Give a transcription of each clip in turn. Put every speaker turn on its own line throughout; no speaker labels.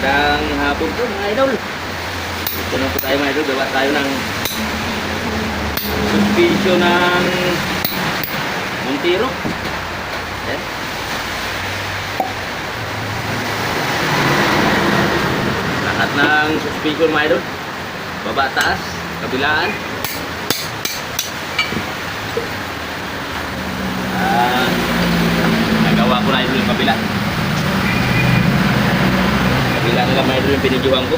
Magandang hapon po mga idol. Ito na po tayo mga idol. Gawa tayo ng suspension ng Montero. Ayan. Lahat ng suspension mga idol. Baba taas, kabilaan. Ah, nagawa ko na idol yung kabila. Mga idol yung pinidyohan ko.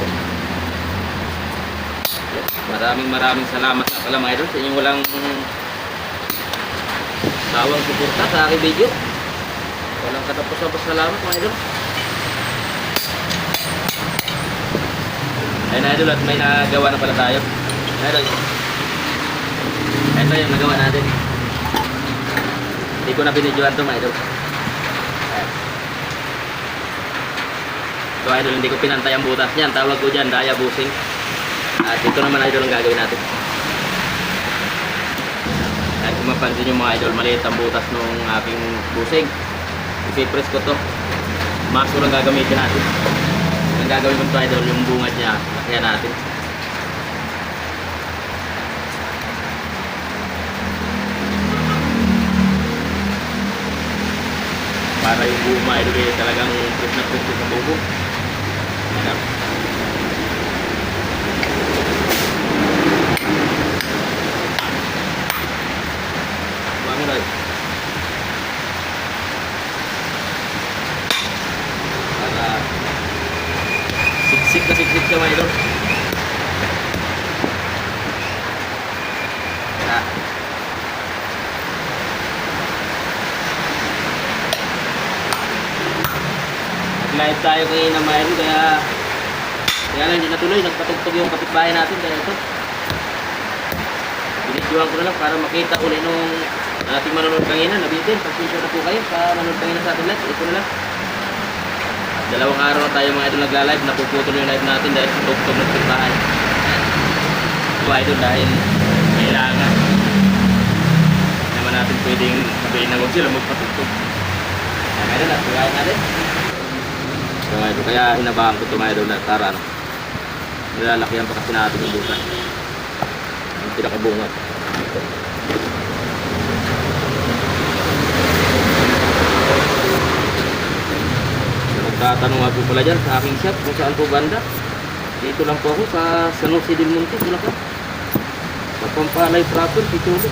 Maraming maraming salamat na pala mga sa inyong walang sawang suporta sa aking video. Walang katapos-tapos salamat mga idol. Ayun idol at may nagawa na pala tayo. Idol. Ito yung nagawa natin. Hindi ko na binidyohan to mga. So idol, hindi ko pinantay ang butas niyan. Tawag ko dyan, daya busing. At ito naman idol ang gagawin natin. Kahit kung mapansin yung mga idol, maliit ang butas nung aking busing. Ipipress ko to. Maso lang gagamitin natin. Ang gagawin ko to idol, yung bungad niya, kaya natin. Para yung buo mga idol eh, talagang press na press sa bubo. Ayan. Bangun dah. Para siksik na siksik siya mga Nag-live tayo kanina mga idol kaya kaya lang hindi natuloy, nagpatugtog yung kapitbahay natin kaya ito. Binidyohan ko na lang para makita uli nung ating manonood kanina, nabitin. Pasensya na po kayo sa manonood kanina sa ating live. Ito na lang. Dalawang araw na tayo mga idol nagla-live. Napuputol yung live natin dahil sa tugtog ng kapitbahay. Ito idol dahil kailangan. Naman natin pwedeng sabihin na huwag sila magpatugtog. Kaya na, tugayan natin. Mga idol, kaya hinabahan ko ito mga na para ano. Nilalakihan pa kasi natin yung butas. Yung pinakabungat. Nagtatanong nga po pala dyan sa aking shop kung saan po banda. Dito lang po ako sa San Jose del Monte, Bulacan. Sa Pampalay proper, Pitulo.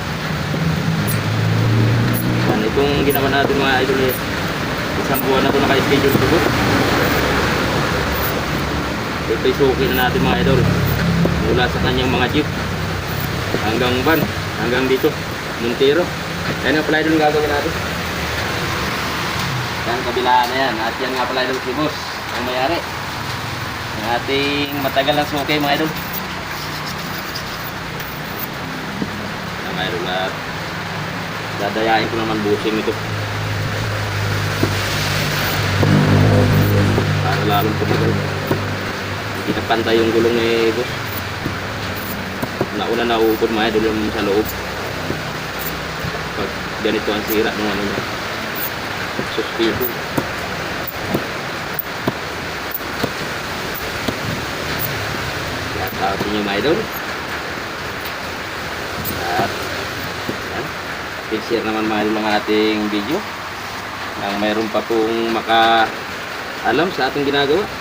Yan, itong ginawa natin mga idol eh. Isang buwan na ito naka-schedule po. Ito isuki na natin mga idol. Mula sa kanyang mga jeep. Hanggang van. Hanggang dito. Montero. Yan nga pala idol ang gagawin natin. Yan kabilaan na yan. At yan nga pala idol si boss. Ang mayari. Ang ating matagal ng suki mga idol. Yan mga idol. At dadayain ko naman busing ito. Para lalong tumagal. Hindi na pantay yung gulong ni boss. Nauna na uukod mga idol yung sa loob. Pag ganito ang sira ng ano niya. Suspension. Yan, tapos yung mga idol. At yan. I-share naman mga idol ang ating video. Nang mayroon pa pong maka alam sa ating ginagawa.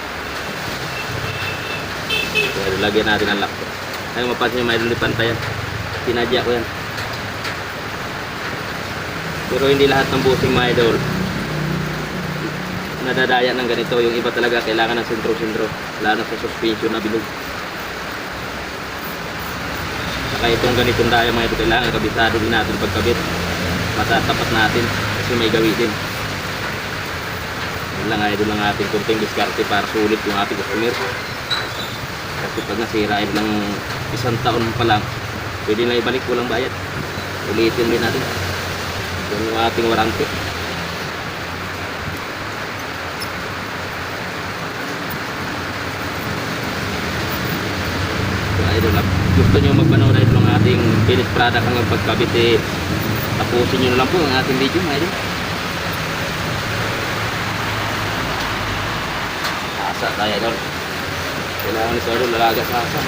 Pero lagyan natin ang lock. Ay, mapansin nyo, may idol pantayan. Pinadya ko yan. Pero hindi lahat ng busing mga idol nadadaya ng ganito. Yung iba talaga kailangan ng sentro-sentro. Lalo sa suspension na bilog. Saka itong ganitong daya mga idol, kailangan kabisado din natin pagkabit. Matatapat natin kasi may gawin yun lang idol lang ating kunting diskarte para sulit yung ating customer kasi pag nasira idol lang isang taon pa lang pwede na ibalik walang bayad. Ulitin din natin. Yung ating warranty. Idol gusto nyo magpanood idol ng ating finished product hanggang pagkabit eh tapusin nyo na lang po ang ating video mga idol. Asa tayo doon. Kailangan ni Sir lalaga sa asa.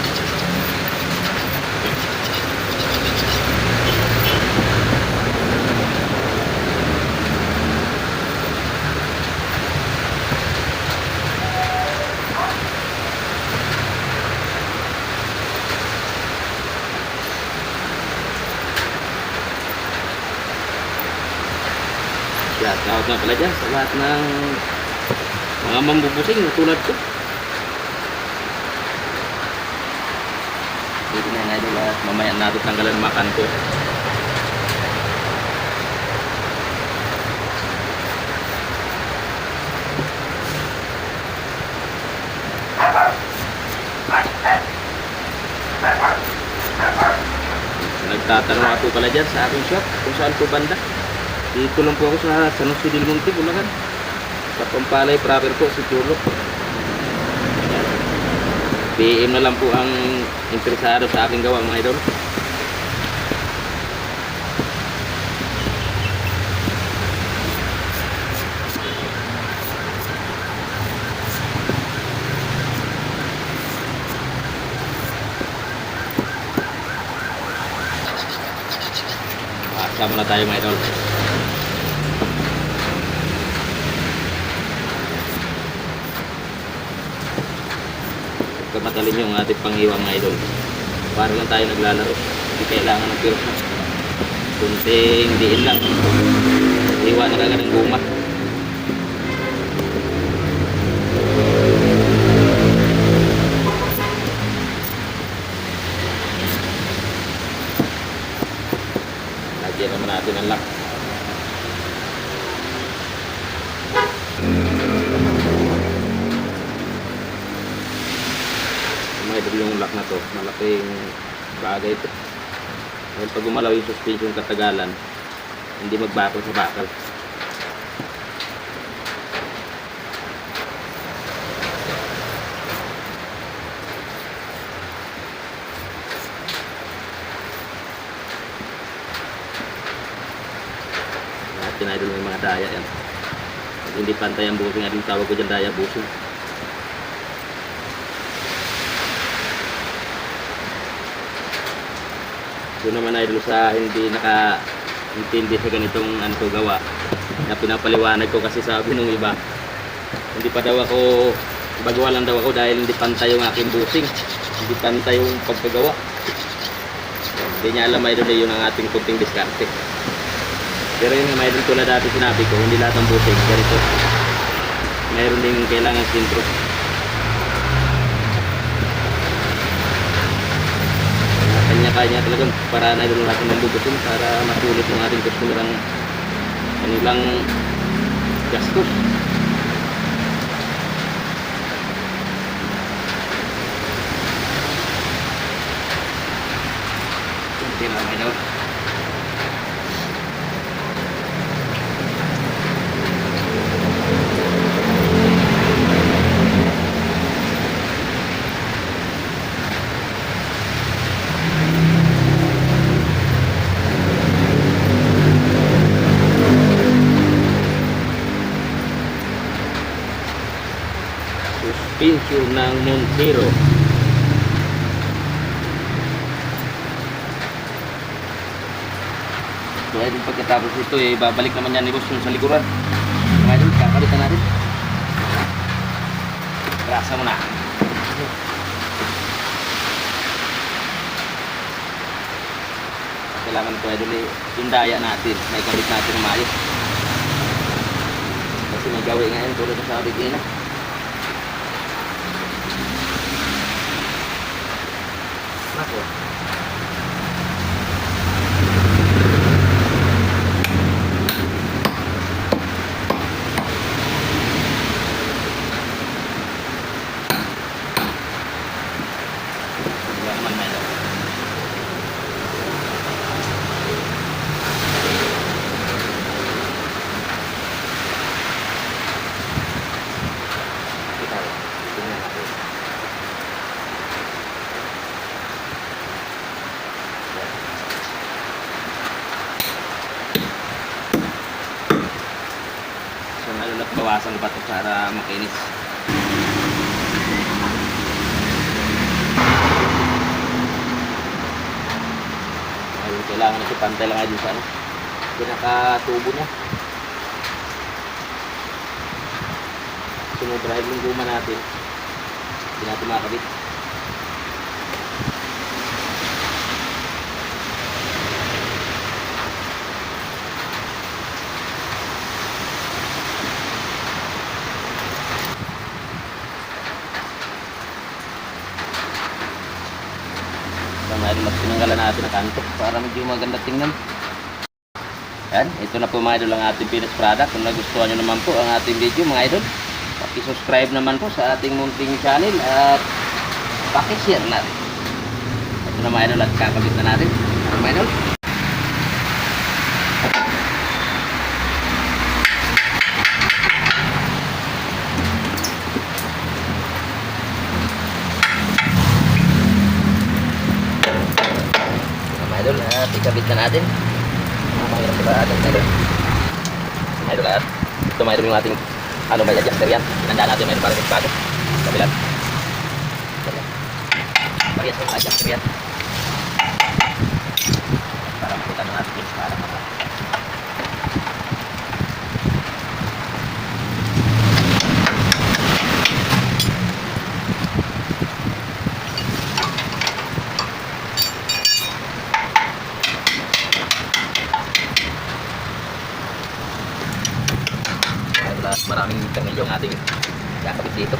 Shout out na pala dyan sa lahat ng mga mambubusing na tulad ko. Dito na nga idol at mamaya natin tanggalan ng ko. Nagtatanong ako pala dyan sa aking shop kung saan po banda. Dito lang po ako sa San Jose del Monte, Bulacan. Sa Pampalay proper po, si Chulo. PM na lang po ang interesado sa aking gawa mga idol. Sama na tayo mga idol. Kamatalim yung ating panghiwa mga idol. Para lang tayo naglalaro. Hindi kailangan ng pirsa. Kunting diin lang. Hiwa na kagad ng guma. Lagyan naman natin ang lock. Mga idol yung lock na to. Malaking bagay ito. Dahil pag gumalaw yung suspension katagalan, hindi magbakal sa bakal. Yun idol may mga daya yan. Pag hindi pantay ang busing, idol tawag ko dyan daya busing. Doon naman idol sa hindi naka-intindi sa ganitong ano to gawa na pinapaliwanag ko kasi sabi nung iba hindi pa daw ako bagawa lang daw ako dahil hindi pantay yung aking busing. Hindi pantay yung pagkagawa hindi niya alam idol na yun ang ating kunting diskarte. Pero yun nga idol tulad dati sinabi ko hindi lahat ng busing ganito. Mayroon din kailangan sintro kanya-kanya talagang paraan na doon natin mambubusin para masulit yung ating customer ang kanilang gastos. Lang may daw. Ng Montero. So, ayun, pagkatapos ito, eh, babalik naman yan ni boss yung sa likuran. Mga idol, kakalitan natin. Rasa mo na. Kailangan po idol, eh, natin, may kabit natin ng maayos. Kasi may gawin ngayon, tulad ng sabi ko na. Nako. Wala makinis. Ayun kailangan na siya pantay lang ayun sa ano pinakatubo niya. Sumubrahin yung guma natin. Hindi natin makakabit. Mas pinanggalan natin ang kanto para medyo maganda tingnan. Yan, ito na po mga idol ang ating finished product. Kung nagustuhan nyo naman po ang ating video mga idol, paki-subscribe naman po sa ating munting channel at paki-share natin. Ito na mga idol at kakabit na natin. Mga idol? Na natin. Mahirap ba ating mga idol? Idol ito idol yung ating ano may adjuster yan. Tinandaan natin idol para sa Kabilat. Parehas yung adjuster yan. Para makita na natin yung para para. Idol at maraming tornilyo ang ating kakabit dito.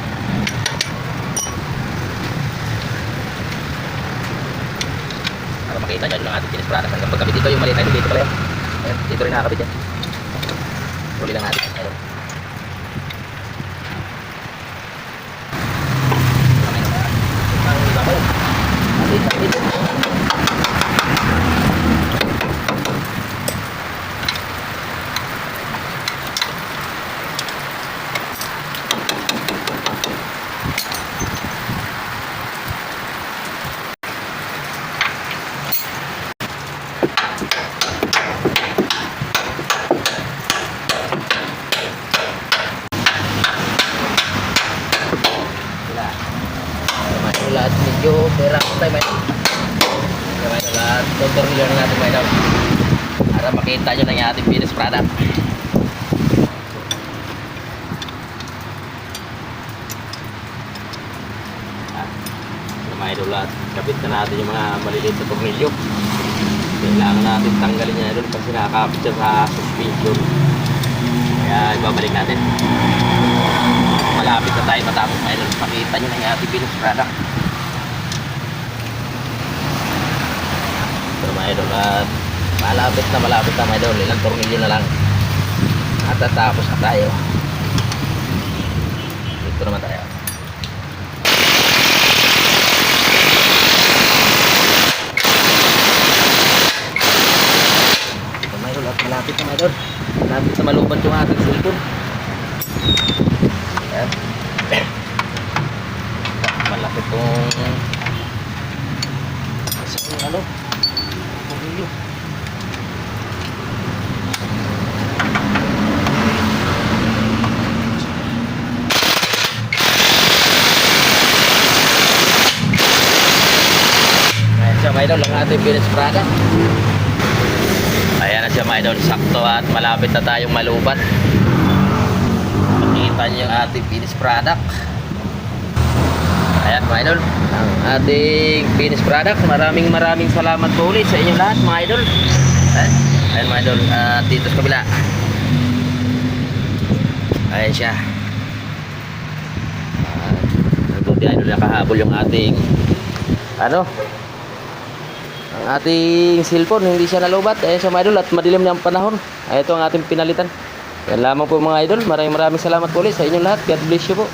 Para makita nyo lang ating product. Hanggang pagkabit dito yung maliit na dito pala. Ayan, dito rin nakakabit yan. Tuloy lang natin. Idol. Ang iba pa yun. Maliit na dito. Sila. May ulat medyo pera ko tayo may. May ulat tutor nyo na natin may daw. Para makita nyo na yung ating finished product. Mga idol at kapit na natin yung mga maliliit na tornilyo. Kailangan natin tanggalin yan idol kasi nakakapit siya sa suspension. Kaya ibabalik natin malapit na tayo matapos mga idol. Pakita nyo na yung ating finished product. Pero mga idol, at malapit na malapit na mga idol. Ilang tornilyo na lang. At tatapos na tayo. Dito naman tayo. Ito mga idol, at malapit na mga idol. Malapit na malubat yung ating cellphone. Ayan. Malaki tong isang ano pumilyo. Ayan siya mga idol, ang ating finished product. Ayan na siya mga idol, sakto at malapit na tayong malubat. Makita niyo yung ating finished product. Ayan mga idol, ang ating finished product. Maraming maraming salamat po ulit sa inyo lahat mga idol. Ayan, ayan mga idol, at dito sa kabila. Ayan siya. Uh, Nagbuti idol nakahabol yung ating ano ating cellphone hindi siya nalubat. Ayun siya mga idol at madilim na ang panahon. Ay ito ang ating pinalitan. Yan lamang po mga idol. Maraming maraming salamat po ulit sa inyong lahat. God bless you po